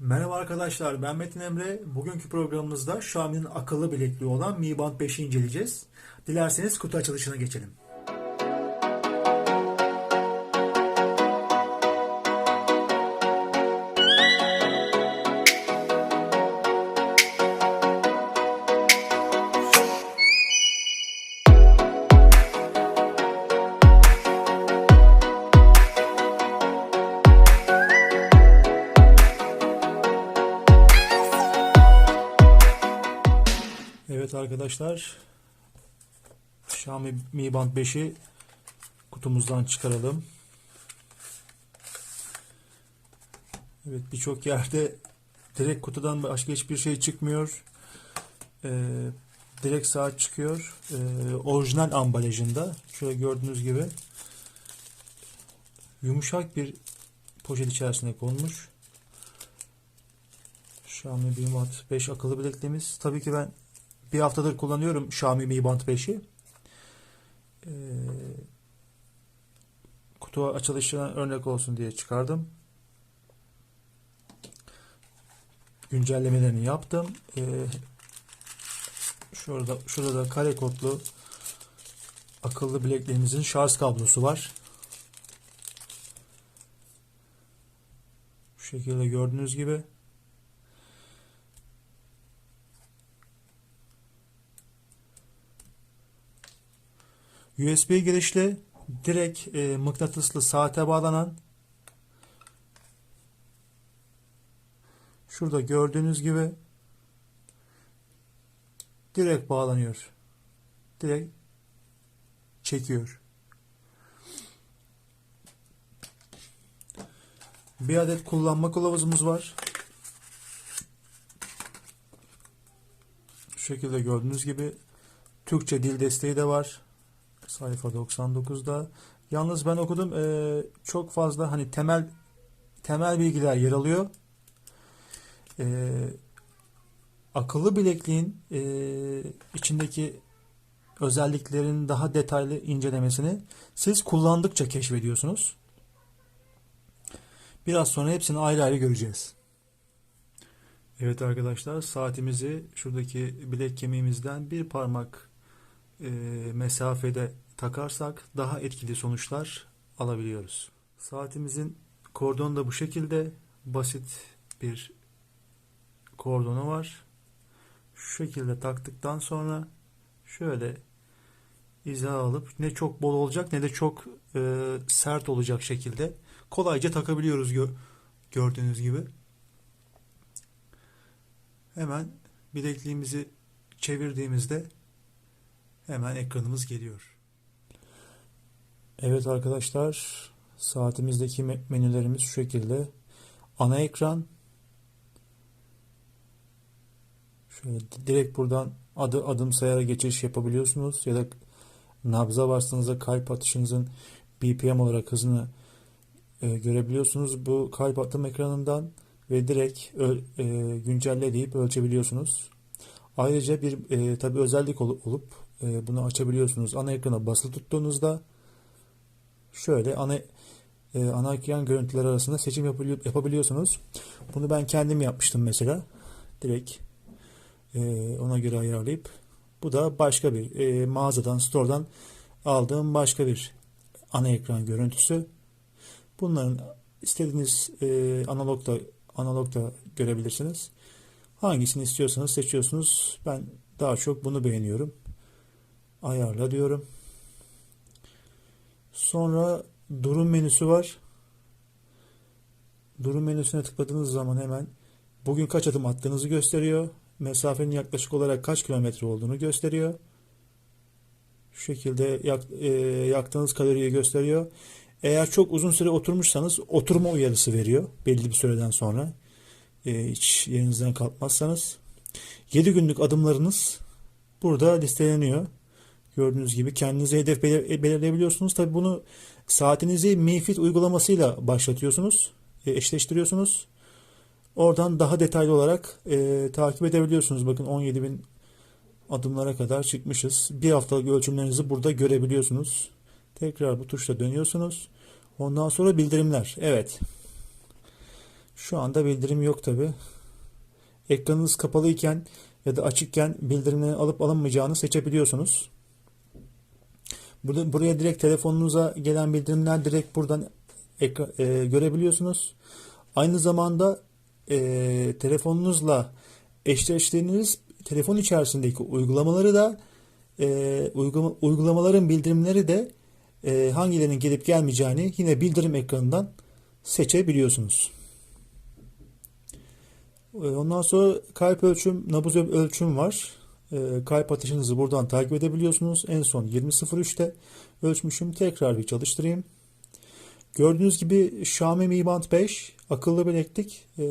Merhaba arkadaşlar ben Metin Emre. Bugünkü programımızda Xiaomi'nin akıllı bilekliği olan Mi Band 5'i inceleyeceğiz. Dilerseniz kutu açılışına geçelim. Arkadaşlar Xiaomi Mi Band 5'i kutumuzdan çıkaralım. Evet birçok yerde direkt kutudan başka hiçbir şey çıkmıyor. Ee, direkt saat çıkıyor. Ee, orijinal ambalajında. Şöyle gördüğünüz gibi yumuşak bir poşet içerisine konmuş. Xiaomi Mi Band 5 akıllı bilekliğimiz. Tabii ki ben bir haftadır kullanıyorum Xiaomi Mi Band 5'i. Ee, kutu açılışına örnek olsun diye çıkardım. Güncellemelerini yaptım. Ee, şurada şurada da kare kodlu akıllı bilekliğimizin şarj kablosu var. Şu şekilde gördüğünüz gibi. USB girişli direkt e, mıknatıslı saate bağlanan şurada gördüğünüz gibi direkt bağlanıyor. Direkt çekiyor. Bir adet kullanma kılavuzumuz var. Şu şekilde gördüğünüz gibi Türkçe dil desteği de var. Sayfa 99'da. Yalnız ben okudum e, çok fazla hani temel temel bilgiler yer alıyor. E, akıllı bilekliğin e, içindeki özelliklerin daha detaylı incelemesini siz kullandıkça keşfediyorsunuz. Biraz sonra hepsini ayrı ayrı göreceğiz. Evet arkadaşlar saatimizi şuradaki bilek kemiğimizden bir parmak e, mesafede takarsak daha etkili sonuçlar alabiliyoruz. Saatimizin kordonu da bu şekilde basit bir kordonu var. Şu şekilde taktıktan sonra şöyle izah alıp ne çok bol olacak ne de çok e, sert olacak şekilde kolayca takabiliyoruz gö gördüğünüz gibi. Hemen bilekliğimizi çevirdiğimizde hemen ekranımız geliyor. Evet arkadaşlar saatimizdeki menülerimiz şu şekilde. Ana ekran şöyle direkt buradan adı adım sayarak geçiş yapabiliyorsunuz ya da nabza bastığınızda kalp atışınızın BPM olarak hızını e, görebiliyorsunuz bu kalp atım ekranından ve direkt e, güncelle deyip ölçebiliyorsunuz. Ayrıca bir e, tabi özellik ol, olup e, bunu açabiliyorsunuz. Ana ekrana basılı tuttuğunuzda şöyle ana e, ana ekran görüntüleri arasında seçim yapabiliyorsunuz. Bunu ben kendim yapmıştım mesela. Direkt e, ona göre ayarlayıp bu da başka bir e, mağazadan, store'dan aldığım başka bir ana ekran görüntüsü. Bunların istediğiniz e, analogda analogda görebilirsiniz. Hangisini istiyorsanız seçiyorsunuz. Ben daha çok bunu beğeniyorum. Ayarla diyorum. Sonra durum menüsü var. Durum menüsüne tıkladığınız zaman hemen bugün kaç adım attığınızı gösteriyor. Mesafenin yaklaşık olarak kaç kilometre olduğunu gösteriyor. Şu şekilde yak, e, yaktığınız kaloriyi gösteriyor. Eğer çok uzun süre oturmuşsanız oturma uyarısı veriyor belli bir süreden sonra. E, hiç yerinizden kalkmazsanız. 7 günlük adımlarınız burada listeleniyor. Gördüğünüz gibi kendinize hedef belir belirleyebiliyorsunuz. Tabi bunu saatinizi MiFit uygulamasıyla başlatıyorsunuz. E, eşleştiriyorsunuz. Oradan daha detaylı olarak e, takip edebiliyorsunuz. Bakın 17.000 adımlara kadar çıkmışız. Bir haftalık ölçümlerinizi burada görebiliyorsunuz. Tekrar bu tuşla dönüyorsunuz. Ondan sonra bildirimler. Evet. Şu anda bildirim yok tabi. Ekranınız kapalıyken ya da açıkken bildirimlerin alıp alınmayacağını seçebiliyorsunuz. Burada, buraya direkt telefonunuza gelen bildirimler direkt buradan e, görebiliyorsunuz. Aynı zamanda e, telefonunuzla eşleştiğiniz telefon içerisindeki uygulamaları da e, uygulama, uygulamaların bildirimleri de e, hangilerinin gelip gelmeyeceğini yine bildirim ekranından seçebiliyorsunuz. E, ondan sonra kalp ölçüm, nabız ölçüm var. E, kalp atışınızı buradan takip edebiliyorsunuz. En son 20.03'te ölçmüşüm. Tekrar bir çalıştırayım. Gördüğünüz gibi Xiaomi Mi Band 5 akıllı bileklik. E,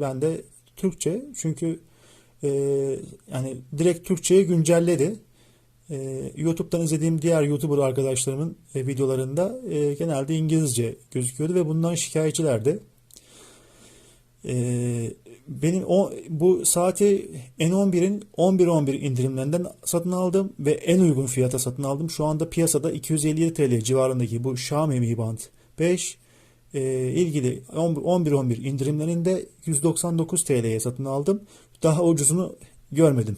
ben de Türkçe çünkü e, yani direkt Türkçe'ye güncelledi. YouTube'dan izlediğim diğer YouTuber arkadaşlarımın e, videolarında e, genelde İngilizce gözüküyordu ve bundan şikayetçilerdi. E, benim o bu saati N11'in 11.11 indirimlerinden satın aldım ve en uygun fiyata satın aldım. Şu anda piyasada 257 TL civarındaki bu Xiaomi Mi Band 5 e, ilgili 11.11 indirimlerinde 199 TL'ye satın aldım. Daha ucuzunu görmedim.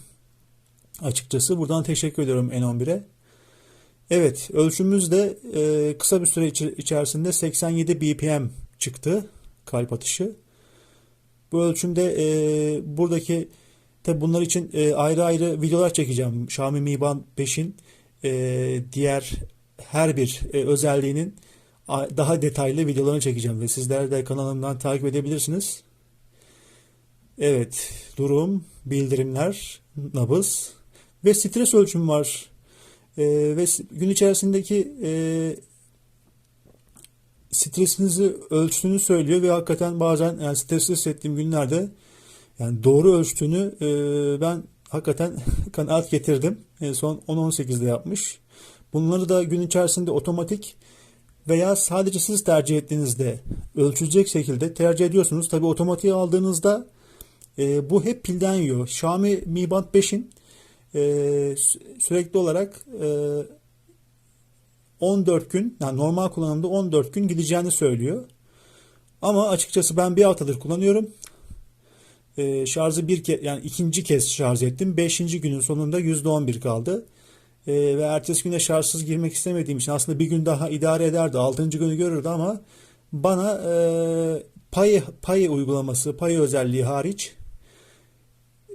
Açıkçası buradan teşekkür ediyorum N11'e. Evet ölçümümüz de e, kısa bir süre içerisinde 87 BPM çıktı kalp atışı. Bu ölçümde e, buradaki tabi bunlar için e, ayrı ayrı videolar çekeceğim. Xiaomi Mi Band 5'in e, diğer her bir e, özelliğinin daha detaylı videolarını çekeceğim ve sizler de kanalımdan takip edebilirsiniz. Evet, durum, bildirimler, nabız ve stres ölçüm var. E, ve gün içerisindeki e, stresinizi ölçtüğünü söylüyor ve hakikaten bazen yani stresli hissettiğim günlerde yani doğru ölçtüğünü e, ben hakikaten kanaat getirdim. En son 10-18'de yapmış. Bunları da gün içerisinde otomatik veya sadece siz tercih ettiğinizde ölçülecek şekilde tercih ediyorsunuz. Tabi otomatiğe aldığınızda e, bu hep pilden yiyor. Xiaomi Mi Band 5'in e, sürekli olarak e, 14 gün yani normal kullanımda 14 gün gideceğini söylüyor. Ama açıkçası ben bir haftadır kullanıyorum. E, şarjı bir kez yani ikinci kez şarj ettim. Beşinci günün sonunda %11 kaldı. E, ve ertesi güne şarjsız girmek istemediğim için aslında bir gün daha idare ederdi. Altıncı günü görürdü ama bana e, pay, pay uygulaması, pay özelliği hariç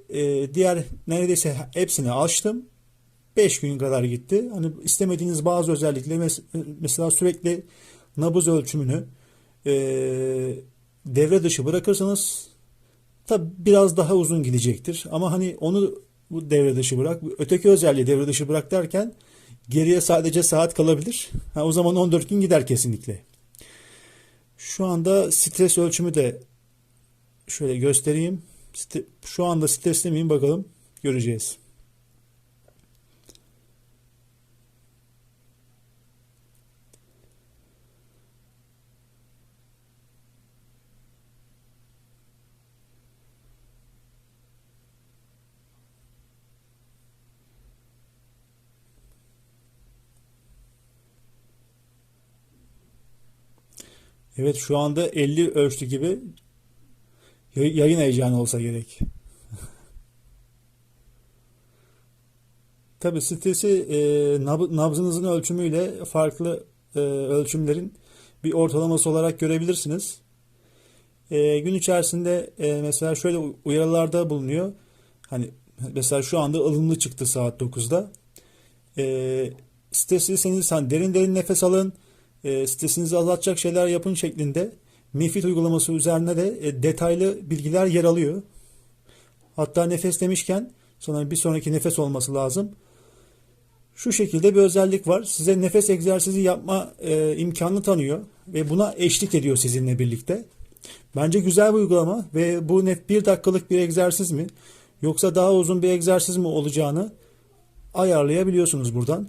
e, diğer neredeyse hepsini açtım. 5 gün kadar gitti. Hani istemediğiniz bazı özellikleri mesela sürekli nabız ölçümünü e, devre dışı bırakırsanız tabi biraz daha uzun gidecektir. Ama hani onu bu devre dışı bırak, öteki özelliği devre dışı bırak derken geriye sadece saat kalabilir. Ha, o zaman 14 gün gider kesinlikle. Şu anda stres ölçümü de şöyle göstereyim. Şu anda stresli miyim bakalım göreceğiz. Evet şu anda 50 ölçtü gibi yayın heyecanı olsa gerek. Tabi stresi e, nab nabzınızın ölçümüyle farklı e, ölçümlerin bir ortalaması olarak görebilirsiniz. E, gün içerisinde e, mesela şöyle uyarılarda bulunuyor. Hani mesela şu anda ılımlı çıktı saat 9'da. E, stresliyseniz hani derin derin nefes alın e, stresinizi azaltacak şeyler yapın şeklinde Mifid uygulaması üzerine de e, detaylı bilgiler yer alıyor. Hatta nefes demişken sonra bir sonraki nefes olması lazım. Şu şekilde bir özellik var. Size nefes egzersizi yapma e, imkanını tanıyor ve buna eşlik ediyor sizinle birlikte. Bence güzel bir uygulama ve bu net bir dakikalık bir egzersiz mi yoksa daha uzun bir egzersiz mi olacağını ayarlayabiliyorsunuz buradan.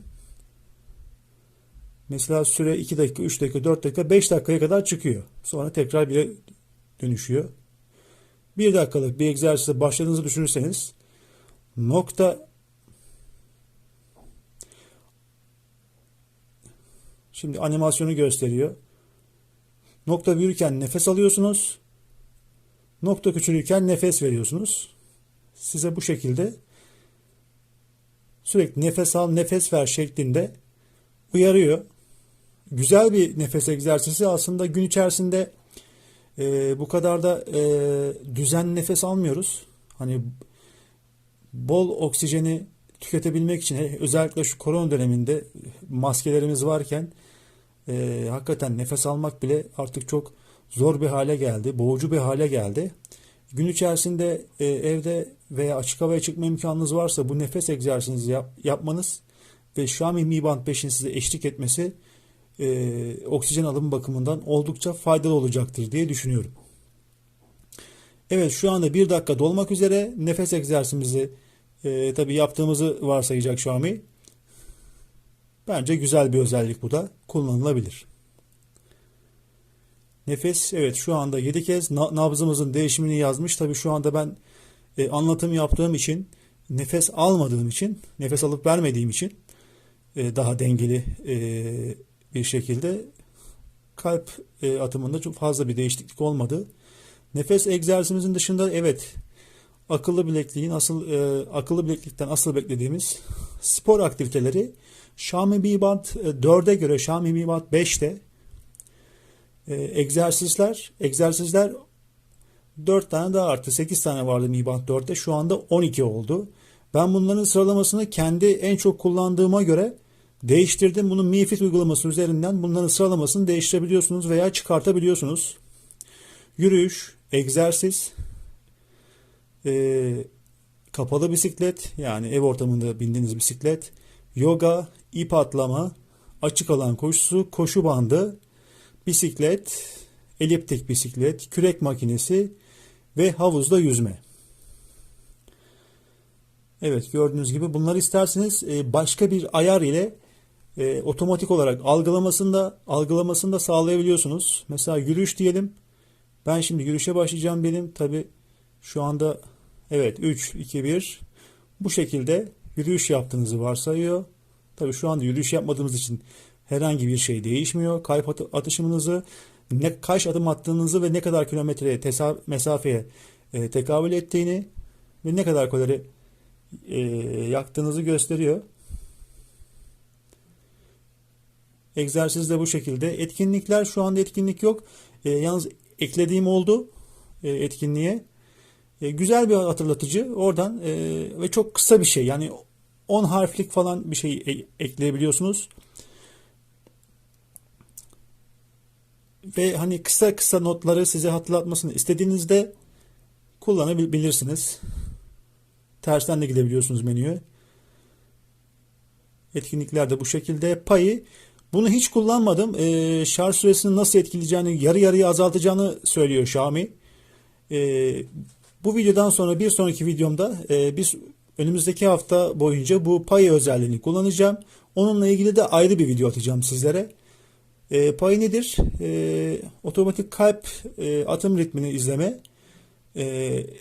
Mesela süre 2 dakika, 3 dakika, 4 dakika, 5 dakikaya kadar çıkıyor. Sonra tekrar bire dönüşüyor. 1 dakikalık bir egzersize başladığınızı düşünürseniz nokta Şimdi animasyonu gösteriyor. Nokta büyürken nefes alıyorsunuz. Nokta küçülürken nefes veriyorsunuz. Size bu şekilde sürekli nefes al, nefes ver şeklinde uyarıyor. Güzel bir nefes egzersizi aslında gün içerisinde e, bu kadar da e, düzenli nefes almıyoruz. Hani bol oksijeni tüketebilmek için özellikle şu korona döneminde maskelerimiz varken e, hakikaten nefes almak bile artık çok zor bir hale geldi, boğucu bir hale geldi. Gün içerisinde e, evde veya açık havaya çıkma imkanınız varsa bu nefes egzersizini yap, yapmanız ve Xiaomi Mi Band 5'in size eşlik etmesi e, oksijen alımı bakımından oldukça faydalı olacaktır diye düşünüyorum. Evet şu anda bir dakika dolmak üzere nefes egzersizimizi e, tabi yaptığımızı varsayacak Xiaomi. Bence güzel bir özellik bu da kullanılabilir. Nefes evet şu anda 7 kez nabzımızın değişimini yazmış. Tabi şu anda ben e, anlatım yaptığım için nefes almadığım için nefes alıp vermediğim için e, daha dengeli e, bir şekilde kalp e, atımında çok fazla bir değişiklik olmadı. Nefes egzersizimizin dışında evet akıllı bilekliğin asıl e, akıllı bileklikten asıl beklediğimiz spor aktiviteleri Xiaomi Mi Band 4'e göre Xiaomi Mi Band 5'te e, egzersizler egzersizler 4 tane daha arttı. 8 tane vardı Mi Band 4'te. Şu anda 12 oldu. Ben bunların sıralamasını kendi en çok kullandığıma göre değiştirdim. Bunun Mi Fit uygulaması üzerinden bunların sıralamasını değiştirebiliyorsunuz veya çıkartabiliyorsunuz. Yürüyüş, egzersiz, e, kapalı bisiklet yani ev ortamında bindiğiniz bisiklet, yoga, ip atlama, açık alan koşusu, koşu bandı, bisiklet, eliptik bisiklet, kürek makinesi ve havuzda yüzme. Evet gördüğünüz gibi bunları isterseniz e, başka bir ayar ile e, otomatik olarak algılamasında algılamasında sağlayabiliyorsunuz. Mesela yürüyüş diyelim. Ben şimdi yürüyüşe başlayacağım benim. Tabi şu anda evet 3 2 1 bu şekilde yürüyüş yaptığınızı varsayıyor. Tabi şu anda yürüyüş yapmadığımız için herhangi bir şey değişmiyor. Kalp atışımınızı, ne kaç adım attığınızı ve ne kadar kilometre mesafeye e, tekabül ettiğini ve ne kadar kalori e, yaktığınızı gösteriyor. Egzersiz de bu şekilde. Etkinlikler şu anda etkinlik yok. E, yalnız eklediğim oldu e, etkinliğe. E, güzel bir hatırlatıcı oradan e, ve çok kısa bir şey. Yani 10 harflik falan bir şey e, ekleyebiliyorsunuz. Ve hani kısa kısa notları size hatırlatmasını istediğinizde kullanabilirsiniz. Tersten de gidebiliyorsunuz menüye. Etkinlikler de bu şekilde. Payı bunu hiç kullanmadım. Ee, şarj süresini nasıl etkileyeceğini, yarı yarıya azaltacağını söylüyor Xiaomi. Ee, bu videodan sonra bir sonraki videomda e, biz önümüzdeki hafta boyunca bu pay özelliğini kullanacağım. Onunla ilgili de ayrı bir video atacağım sizlere. E, pay nedir? E, otomatik kalp e, atım ritmini izleme. E,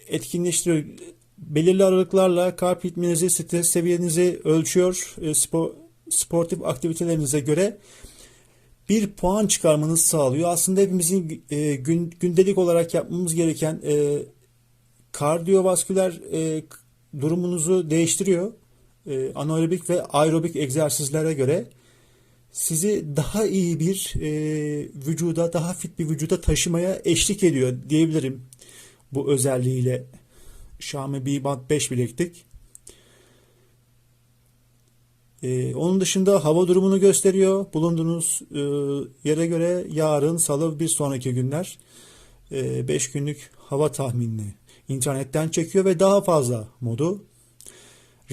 etkinleştiriyor. Belirli aralıklarla kalp ritminizi, stres seviyenizi ölçüyor. E, spor, sportif aktivitelerinize göre bir puan çıkarmanızı sağlıyor. Aslında hepimizin e, gün, gündelik olarak yapmamız gereken e, kardiyovasküler e, durumunuzu değiştiriyor. E, anaerobik ve aerobik egzersizlere göre sizi daha iyi bir e, vücuda, daha fit bir vücuda taşımaya eşlik ediyor diyebilirim bu özelliğiyle. Xiaomi Mi Band 5 bileklik. Ee, onun dışında hava durumunu gösteriyor. Bulunduğunuz e, yere göre yarın salı bir sonraki günler 5 e, günlük hava tahminini internetten çekiyor ve daha fazla modu.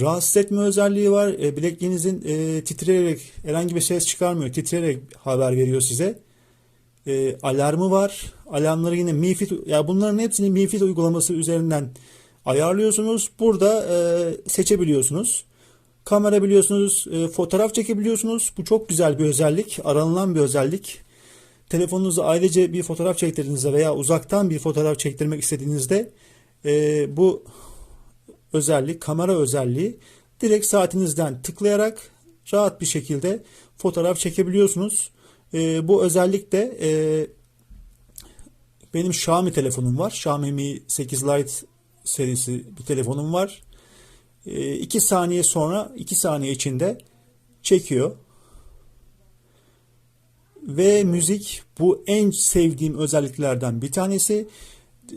Rahatsız etme özelliği var. E, bilekliğinizin e, titreyerek herhangi bir ses çıkarmıyor. Titreyerek haber veriyor size. Alarmı var. Alarmları yine Mi Fit, ya bunların hepsini Mi Fit uygulaması üzerinden ayarlıyorsunuz. Burada seçebiliyorsunuz. Kamera biliyorsunuz, e, fotoğraf çekebiliyorsunuz. Bu çok güzel bir özellik, aranılan bir özellik. Telefonunuzu ailece bir fotoğraf çektirdiğinizde veya uzaktan bir fotoğraf çektirmek istediğinizde e, bu özellik, kamera özelliği direkt saatinizden tıklayarak rahat bir şekilde fotoğraf çekebiliyorsunuz. E, bu özellik de e, Benim Xiaomi telefonum var. Xiaomi Mi 8 Lite serisi bir telefonum var. 2 saniye sonra 2 saniye içinde çekiyor. Ve müzik bu en sevdiğim özelliklerden bir tanesi.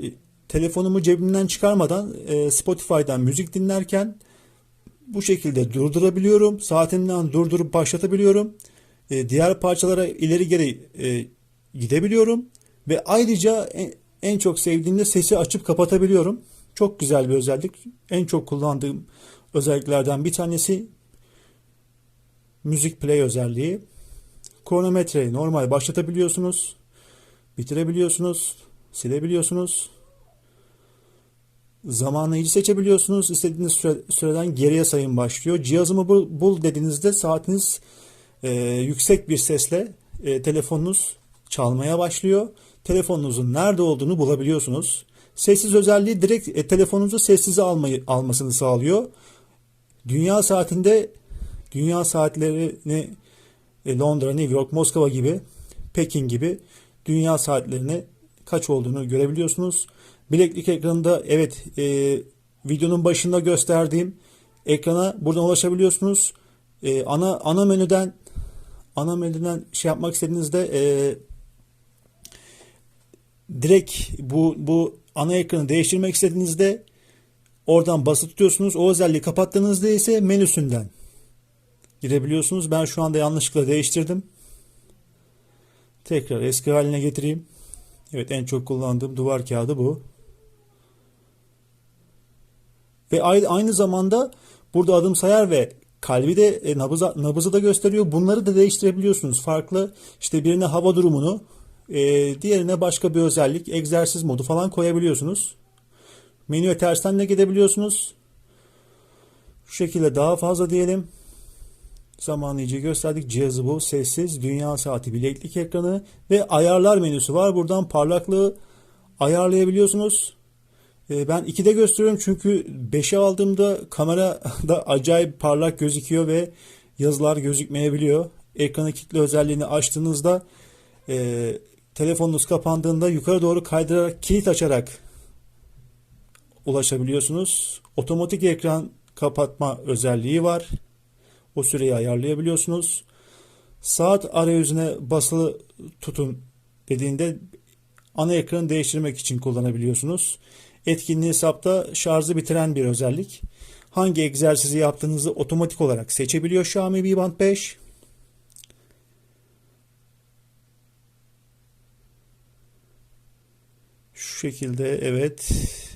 E, Telefonumu cebimden çıkarmadan e, Spotify'dan müzik dinlerken bu şekilde durdurabiliyorum. Saatimden durdurup başlatabiliyorum. E, diğer parçalara ileri geri e, gidebiliyorum. Ve ayrıca en çok sevdiğimde sesi açıp kapatabiliyorum. Çok güzel bir özellik. En çok kullandığım özelliklerden bir tanesi müzik play özelliği. Kronometreyi normal başlatabiliyorsunuz. Bitirebiliyorsunuz. Silebiliyorsunuz. Zamanlayıcı seçebiliyorsunuz. İstediğiniz süre, süreden geriye sayım başlıyor. Cihazımı bul, bul dediğinizde saatiniz e, yüksek bir sesle e, telefonunuz çalmaya başlıyor. Telefonunuzun nerede olduğunu bulabiliyorsunuz. Sessiz özelliği direkt e, telefonunuzu sessize almayı almasını sağlıyor. Dünya saatinde dünya saatlerini e, Londra, New York, Moskova gibi, Pekin gibi dünya saatlerini kaç olduğunu görebiliyorsunuz. Bileklik ekranında evet e, videonun başında gösterdiğim ekrana buradan ulaşabiliyorsunuz. E, ana ana menüden ana menüden şey yapmak istediğinizde e, direkt bu bu ana ekranı değiştirmek istediğinizde oradan basılı tutuyorsunuz. O özelliği kapattığınızda ise menüsünden girebiliyorsunuz. Ben şu anda yanlışlıkla değiştirdim. Tekrar eski haline getireyim. Evet en çok kullandığım duvar kağıdı bu. Ve aynı zamanda burada adım sayar ve kalbi de e, nabıza, nabızı da gösteriyor. Bunları da değiştirebiliyorsunuz. Farklı işte birine hava durumunu, e, diğerine başka bir özellik, egzersiz modu falan koyabiliyorsunuz. Menüye tersten de gidebiliyorsunuz. Şu şekilde daha fazla diyelim. Zamanlayıcı gösterdik. Cihazı bu. Sessiz. Dünya saati bileklik ekranı. Ve ayarlar menüsü var. Buradan parlaklığı ayarlayabiliyorsunuz. Ee, ben 2'de gösteriyorum çünkü 5'e aldığımda kamera da acayip parlak gözüküyor ve yazılar gözükmeyebiliyor. Ekranı kitle özelliğini açtığınızda e, telefonunuz kapandığında yukarı doğru kaydırarak kilit açarak ulaşabiliyorsunuz. Otomatik ekran kapatma özelliği var. O süreyi ayarlayabiliyorsunuz. Saat arayüzüne basılı tutun dediğinde ana ekranı değiştirmek için kullanabiliyorsunuz. Etkinliği hesapta şarjı bitiren bir özellik. Hangi egzersizi yaptığınızı otomatik olarak seçebiliyor Xiaomi Mi Band 5. Şekilde evet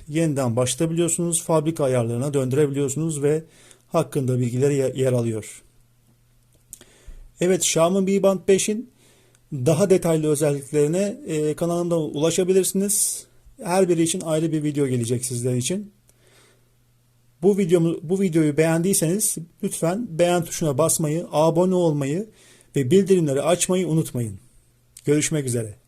yeniden başlatabiliyorsunuz. Fabrika ayarlarına döndürebiliyorsunuz ve hakkında bilgileri yer alıyor. Evet Xiaomi Mi Band 5'in daha detaylı özelliklerine e, kanalımda ulaşabilirsiniz. Her biri için ayrı bir video gelecek sizler için. Bu videomu bu videoyu beğendiyseniz lütfen beğen tuşuna basmayı, abone olmayı ve bildirimleri açmayı unutmayın. Görüşmek üzere.